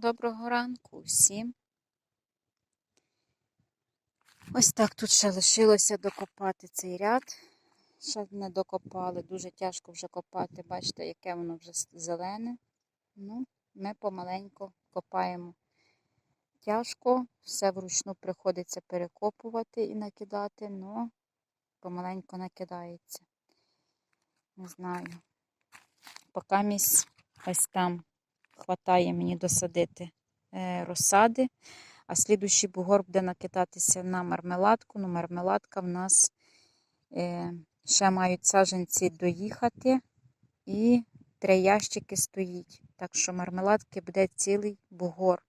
Доброго ранку всім. Ось так тут ще лишилося докопати цей ряд. Ще не докопали, дуже тяжко вже копати. Бачите, яке воно вже зелене. Ну, ми помаленьку копаємо. Тяжко, все вручну приходиться перекопувати і накидати, але помаленьку накидається. Не знаю. Поки місь ось там хватає мені досадити е, розсади, а слідущий бугор буде накидатися на мармеладку. Ну, мармеладка в нас е, ще мають саджанці доїхати, і три ящики стоїть. Так що мармеладки буде цілий бугор.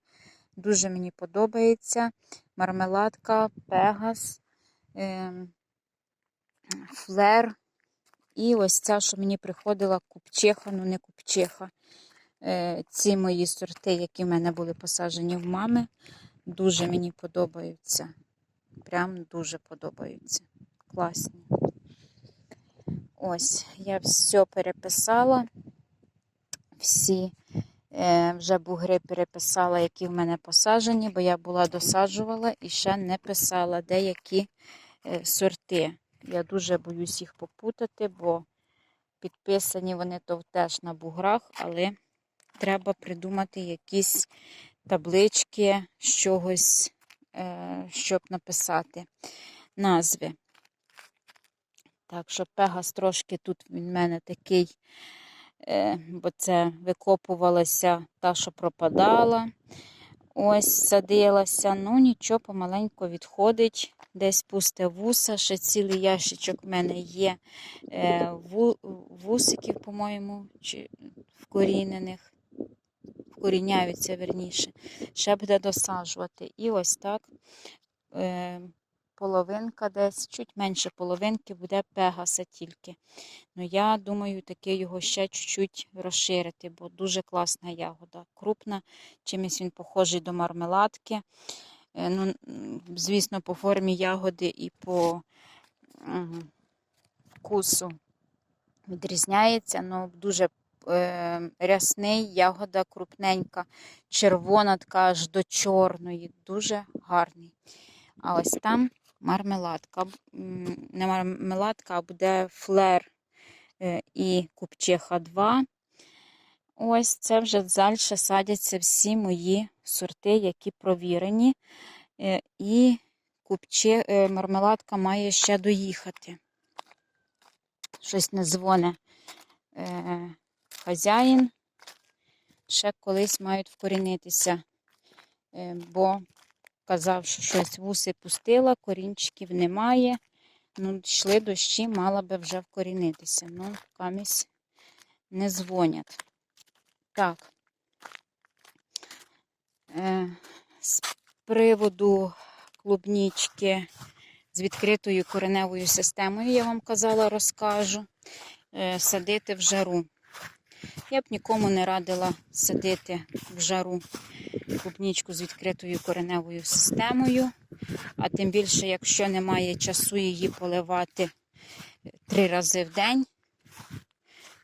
Дуже мені подобається мармеладка, пегас, е, флер. І ось ця, що мені приходила купчиха, ну не купчиха. Е, ці мої сорти, які в мене були посаджені в мами, дуже мені подобаються. Прям дуже подобаються. Класні. Ось, я все переписала. Всі е, вже бугри переписала, які в мене посаджені, бо я була досаджувала і ще не писала деякі е, сорти. Я дуже боюсь їх попутати, бо підписані вони то теж на буграх, але треба придумати якісь таблички чогось, е, щоб написати назви. Так що пегас трошки тут в мене такий, е, бо це викопувалася та, що пропадала. Ось садилася, ну нічого, помаленьку відходить, десь пусте вуса, ще цілий ящичок в мене є е, вусиків, по-моєму, чи вкорінених, вкоріняються верніше. Ще буде досаджувати. І ось так е, половинка десь, чуть менше половинки буде пегаса тільки. Ну, я думаю, таки його ще чуть-чуть розширити, бо дуже класна ягода. Крупна, чимось він похожий до мармеладки. Е, ну, Звісно, по формі ягоди і по вкусу відрізняється, але дуже е, рясний, ягода крупненька, червона, така аж до чорної, дуже гарний. А ось там мармеладка. Не мармеладка, а буде флер е, і купчиха 2. Ось це вже далі садяться всі мої сорти, які провірені. Е, і купче, е, мармеладка має ще доїхати. Щось не дзвоне хазяїн. Ще колись мають вкорінитися, бо казав, що щось вуси пустила, корінчиків немає. Ну, йшли дощі, мала би вже вкорінитися. Ну, камісь не дзвонять. Так. Е, З приводу клубнічки з відкритою кореневою системою, я вам казала, розкажу. Е, садити в жару. Я б нікому не радила садити в жару клубнічку з відкритою кореневою системою. А тим більше, якщо немає часу її поливати три рази в день,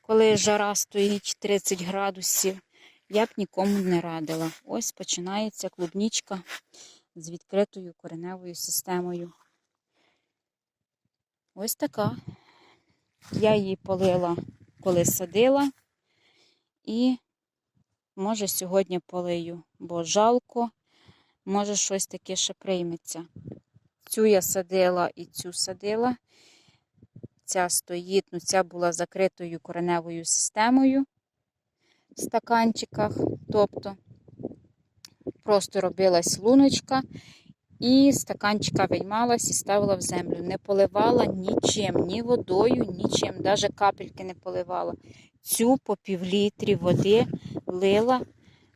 коли жара стоїть 30 градусів, я б нікому не радила. Ось починається клубнічка з відкритою кореневою системою. Ось така. Я її полила, коли садила, і Може, сьогодні полию, бо жалко, може, щось таке ще прийметься. Цю я садила і цю садила. Ця стоїть, ну ця була закритою кореневою системою в стаканчиках. Тобто просто робилась луночка, і стаканчика виймалась і ставила в землю. Не поливала нічим, ні водою, нічим, навіть капельки не поливала. Цю по півлітрі води лила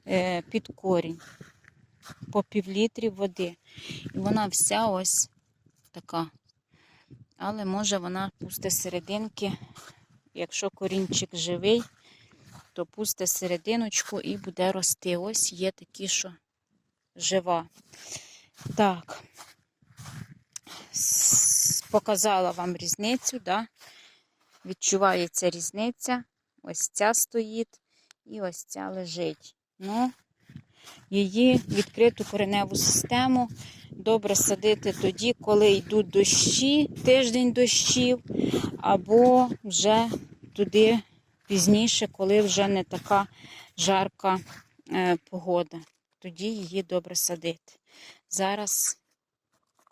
е, під корінь. По півлітрі води. І вона вся ось така. Але може вона пусте серединки. Якщо корінчик живий, то пусте серединочку і буде рости. Ось є такі, що жива. Так, показала вам різницю, да? відчувається різниця. Ось ця стоїть і ось ця лежить. Ну, її відкриту кореневу систему добре садити тоді, коли йдуть дощі, тиждень дощів, або вже туди пізніше, коли вже не така жарка е, погода. Тоді її добре садити. Зараз,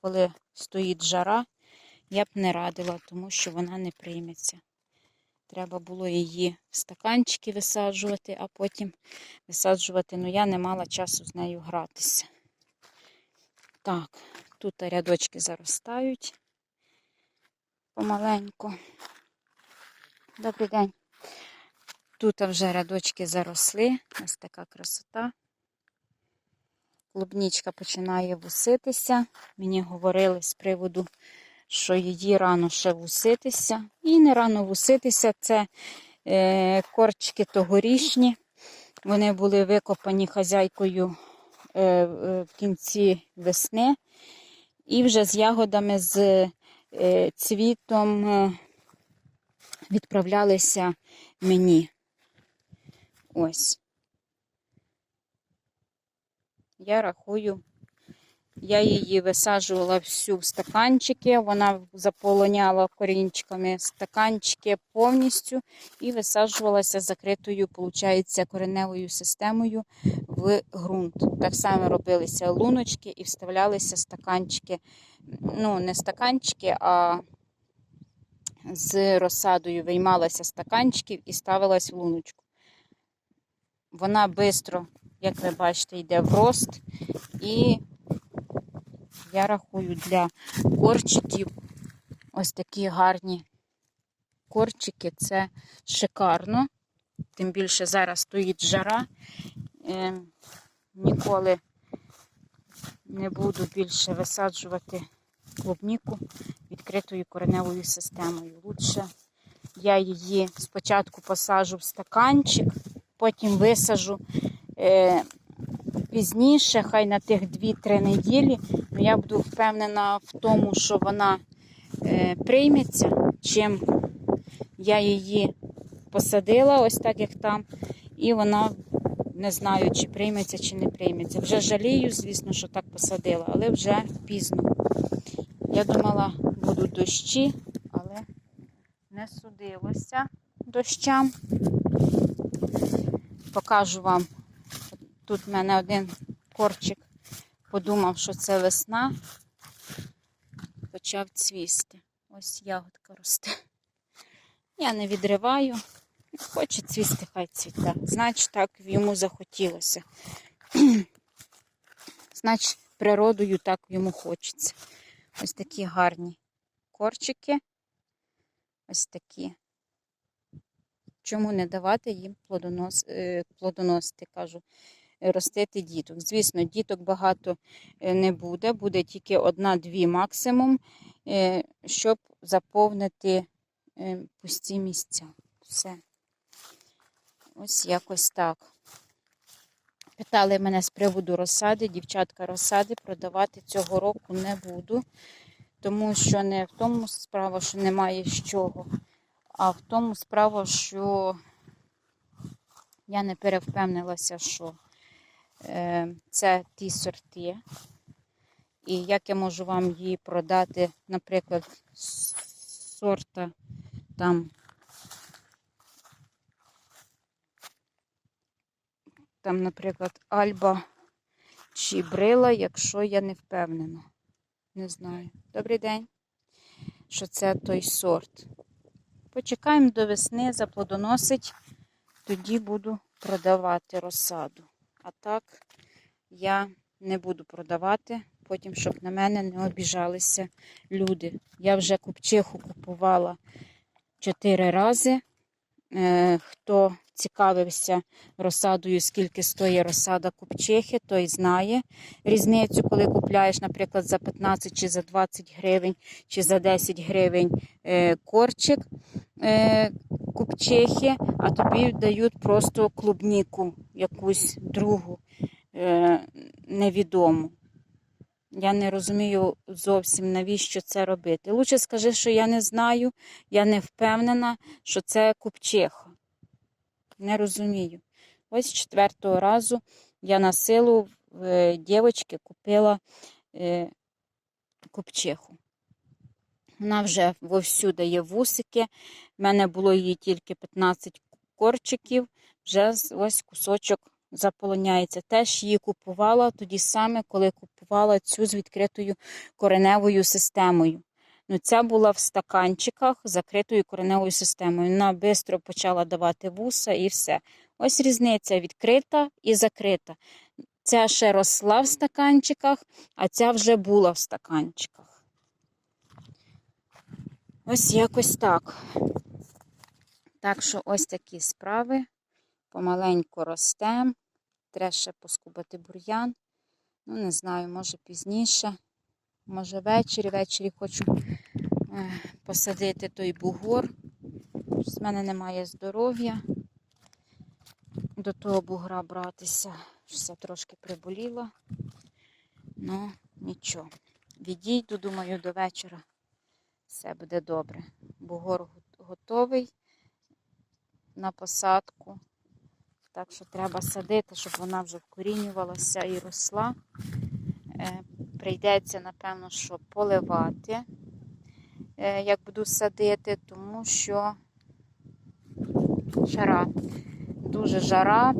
коли стоїть жара, я б не радила, тому що вона не прийметься. Треба було її в стаканчики висаджувати, а потім висаджувати. Ну, я не мала часу з нею гратися. Так, тут рядочки заростають помаленьку. Добрий день. Тут вже рядочки заросли. Ось така красота. Клубнічка починає вуситися. Мені говорили з приводу, що її рано ще вуситися. І не рано вуситися. Це е, корчики тогорічні. Вони були викопані хазяйкою е, е, в кінці весни. І вже з ягодами, з е, цвітом е, відправлялися мені. Ось. Я рахую, я її висаджувала всю в стаканчики, вона заполоняла корінчиками стаканчики повністю і висаджувалася закритою, виходить, кореневою системою в ґрунт. Так само робилися луночки і вставлялися стаканчики, ну, не стаканчики, а з розсадою виймалася стаканчиків і ставилась в луночку. Вона швидко, як ви бачите, йде в рост. І я рахую для корчиків ось такі гарні корчики. Це шикарно. Тим більше зараз стоїть жара. Е, ніколи не буду більше висаджувати клубніку відкритою кореневою системою. Лучше я її спочатку посаджу в стаканчик, потім висажу пізніше, хай на тих 2-3 неділі. Ну, я буду впевнена в тому, що вона е, прийметься, чим я її посадила, ось так як там, і вона не знаю, чи прийметься, чи не прийметься. Вже жалію, звісно, що так посадила, але вже пізно. Я думала, будуть дощі, але не судилося дощам. Покажу вам. Тут в мене один корчик подумав, що це весна, почав цвісти. Ось ягодка росте. Я не відриваю. Хоче цвісти, хай цвіте. Значить, так йому захотілося. Значить, природою так йому хочеться. Ось такі гарні корчики. Ось такі. Чому не давати їм плодонос, е, плодоносити, кажу, ростити діток. Звісно, діток багато е, не буде, буде тільки одна-дві максимум, е, щоб заповнити е, пусті місця. Все. Ось якось так. Питали мене з приводу розсади. Дівчатка розсади продавати цього року не буду, тому що не в тому справа, що немає з чого, а в тому справа, що я не перевпевнилася, що це ті сорти. І як я можу вам її продати, наприклад, сорта там там, наприклад, Альба чи Брила, якщо я не впевнена. Не знаю. Добрий день, що це той сорт. Почекаємо до весни, заплодоносить, тоді буду продавати розсаду. А так я не буду продавати, потім, щоб на мене не обіжалися люди. Я вже купчиху купувала чотири рази. Е, Хто цікавився розсадою, скільки стоїть розсада купчихи, той знає різницю, коли купляєш, наприклад, за 15 чи за 20 гривень, чи за 10 гривень е, корчик е, купчихи, а тобі дають просто клубніку, якусь другу невідому. Я не розумію зовсім, навіщо це робити. Лучше скажи, що я не знаю, я не впевнена, що це купчиха. Не розумію. Ось четвертого разу я на силу в е, дівчинки купила е, купчиху. Вона вже вовсю дає вусики. У мене було її тільки 15 корчиків, вже ось кусочок заполоняється. Теж її купувала тоді саме, коли купувала цю з відкритою кореневою системою. Ну, ця була в стаканчиках з закритою кореневою системою. Вона швидко почала давати вуса і все. Ось різниця відкрита і закрита. Ця ще росла в стаканчиках, а ця вже була в стаканчиках. Ось якось так. Так що ось такі справи. Помаленьку ростемо. Треба ще поскубати бур'ян. Ну, не знаю, може пізніше, може ввечері. Ввечері хочу е, посадити той бугор. З мене немає здоров'я до того бугра братися. Все трошки приболіло. Ну, нічого. Відійду, думаю, до вечора все буде добре. Бугор готовий на посадку. Так що треба садити, щоб вона вже вкорінювалася і росла. Е, Прийдеться, напевно, що поливати, е, як буду садити, тому що жара. Дуже жара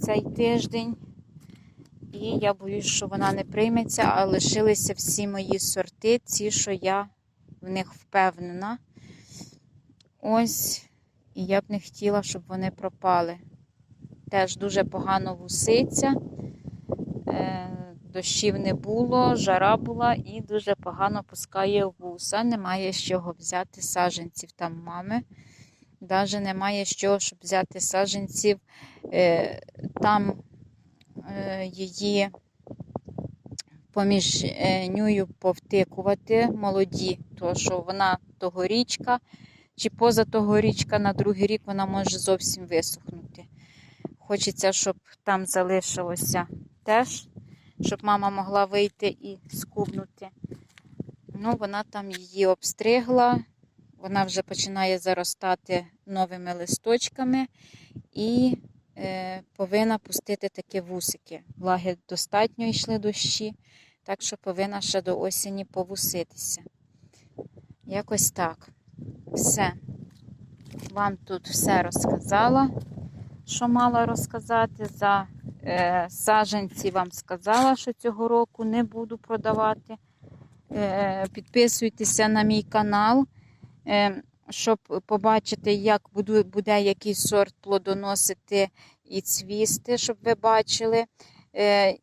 цей тиждень. І я боюсь, що вона не прийметься, а лишилися всі мої сорти, ці, що я в них впевнена. Ось, і я б не хотіла, щоб вони пропали. Теж дуже погано вуситься. Е, Дощів не було, жара була і дуже погано пускає вуса. Немає з чого взяти саджанців там мами. Навіть немає з чого, щоб взяти саджанців. Е, Там е, її поміж нюю повтикувати молоді, тому що вона тогорічка, чи поза тогорічка на другий рік вона може зовсім висохнути. Хочеться, щоб там залишилося теж, щоб мама могла вийти і скубнути. Ну, вона там її обстригла, вона вже починає заростати новими листочками і е, повинна пустити такі вусики. Влаги достатньо йшли дощі, так що повинна ще до осені повуситися. Якось так. Все. Вам тут все розказала, що мала розказати. За е, саджанці вам сказала, що цього року не буду продавати. Е, підписуйтеся на мій канал, е, щоб побачити, як буду, буде який сорт плодоносити і цвісти, щоб ви бачили. Е,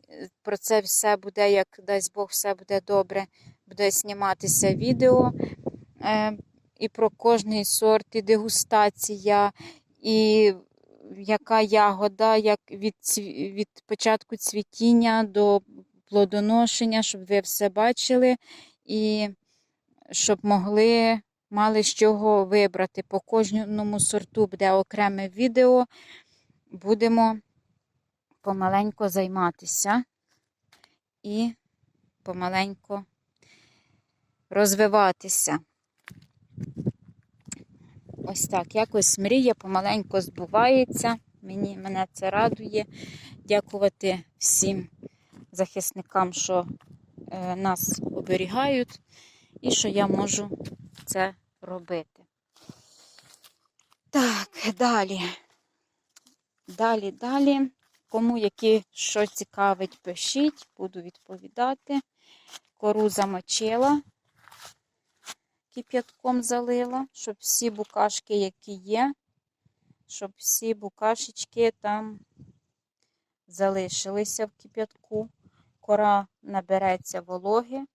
Про це все буде, як дасть Бог, все буде добре, буде зніматися відео. Е, І про кожний сорт, і дегустація, і яка ягода, як від, від початку цвітіння до плодоношення, щоб ви все бачили, і щоб могли мали з чого вибрати. По кожному сорту буде окреме відео. Будемо помаленько займатися і помаленько розвиватися. Ось так, якось мрія помаленько збувається. Мені, мене це радує. Дякувати всім захисникам, що е, нас оберігають, і що я можу це робити. Так, далі. Далі, далі. Кому які що цікавить, пишіть, буду відповідати. Кору замочила, кип'ятком залила, щоб всі букашки, які є, щоб всі букашечки там залишилися в кип'ятку. Кора набереться вологи.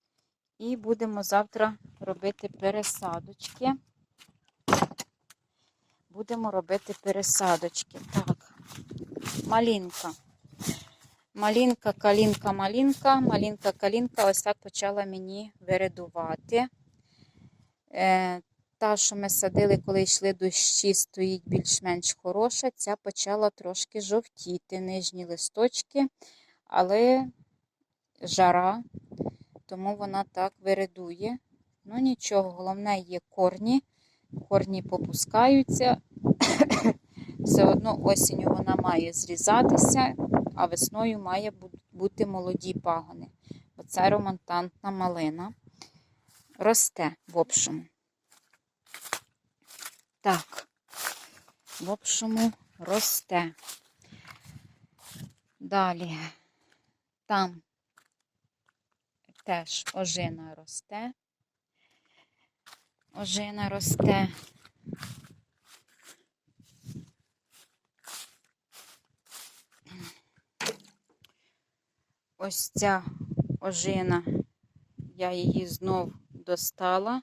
І будемо завтра робити пересадочки. Будемо робити пересадочки. Так, малинка. Малинка, калінка, малинка, малинка, калінка ось так почала мені виридувати. Е, та, що ми садили, коли йшли дощі, стоїть більш-менш хороша. Ця почала трошки жовтіти нижні листочки, але жара, тому вона так виридує. Ну нічого, головне є корні. Корні попускаються. Все одно осінню вона має зрізатися, а весною має бути молоді пагони. Оце романтантна малина. Росте, в общому. Так, в общому, росте. Далі. Там теж ожина росте. Ожина росте. Ось ця ожина, я її знов достала,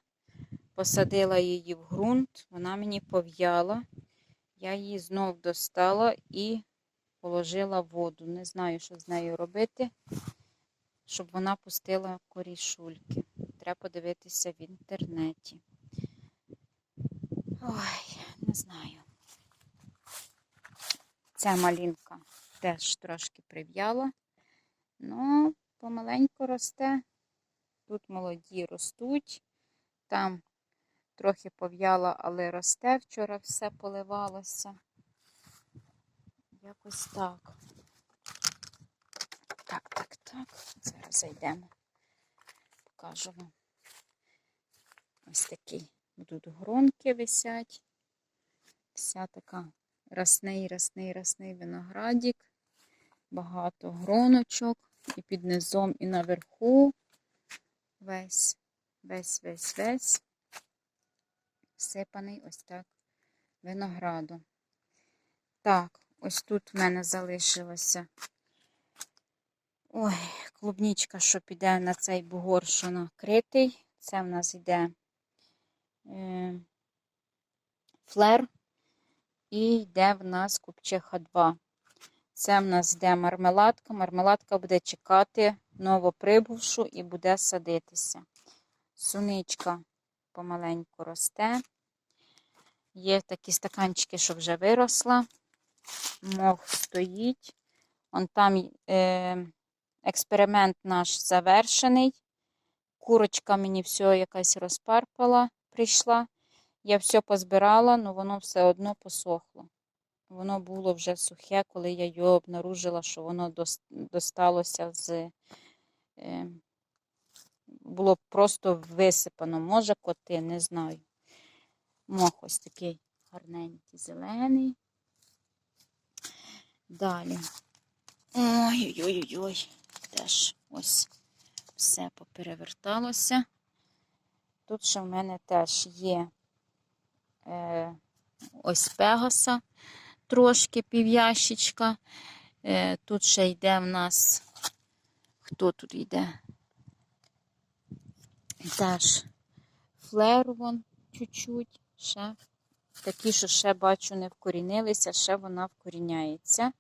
посадила її в ґрунт, вона мені пов'яла. Я її знов достала і положила воду. Не знаю, що з нею робити, щоб вона пустила корішульки. Треба подивитися в інтернеті. Ой, не знаю. Ця малінка теж трошки прив'яла. Ну, помаленьку росте. Тут молоді ростуть. Там трохи пов'яла, але росте. Вчора все поливалося. Якось так. Так, так, так. Зараз зайдемо. Покажу вам. Ось такий. Тут гронки висять. Вся така росний, росний, росний виноградик. Багато гроночок. І під низом, і наверху. Весь, весь, весь, весь. Всипаний ось так виноградом. Так, ось тут в мене залишилося. Ой, клубнічка, що піде на цей бугор, що накритий. Це в нас йде е, флер. І йде в нас купчиха 2. Це в нас йде мармеладка. Мармеладка буде чекати новоприбувшу і буде садитися. Суничка помаленьку росте. Є такі стаканчики, що вже виросла. Мох стоїть. Он там е, експеримент наш завершений. Курочка мені все якась розпарпала, прийшла. Я все позбирала, але воно все одно посохло. Воно було вже сухе, коли я його обнаружила, що воно досталося з. Е, було просто висипано. Може, коти, не знаю. Мох ось такий гарненький, зелений. Далі. Ой-ой-ой-ой. Теж ось все попереверталося. Тут ще в мене теж є е, ось пегаса, трошки пів'ящичка. Е, тут ще йде в нас. Хто тут йде? Теж флер вон чуть-чуть. Ще такі, що ще бачу, не вкорінилися, ще вона вкоріняється.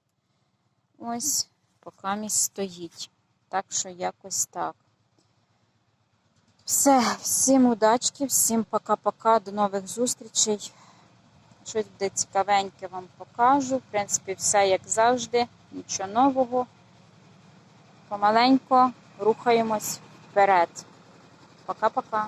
Ось, поки місць стоїть. Так що якось так. Все, всім удачки, всім пока-пока, до нових зустрічей. Щось буде цікавеньке вам покажу. В принципі, все як завжди, нічого нового. Помаленько рухаємось вперед. Пока-пока.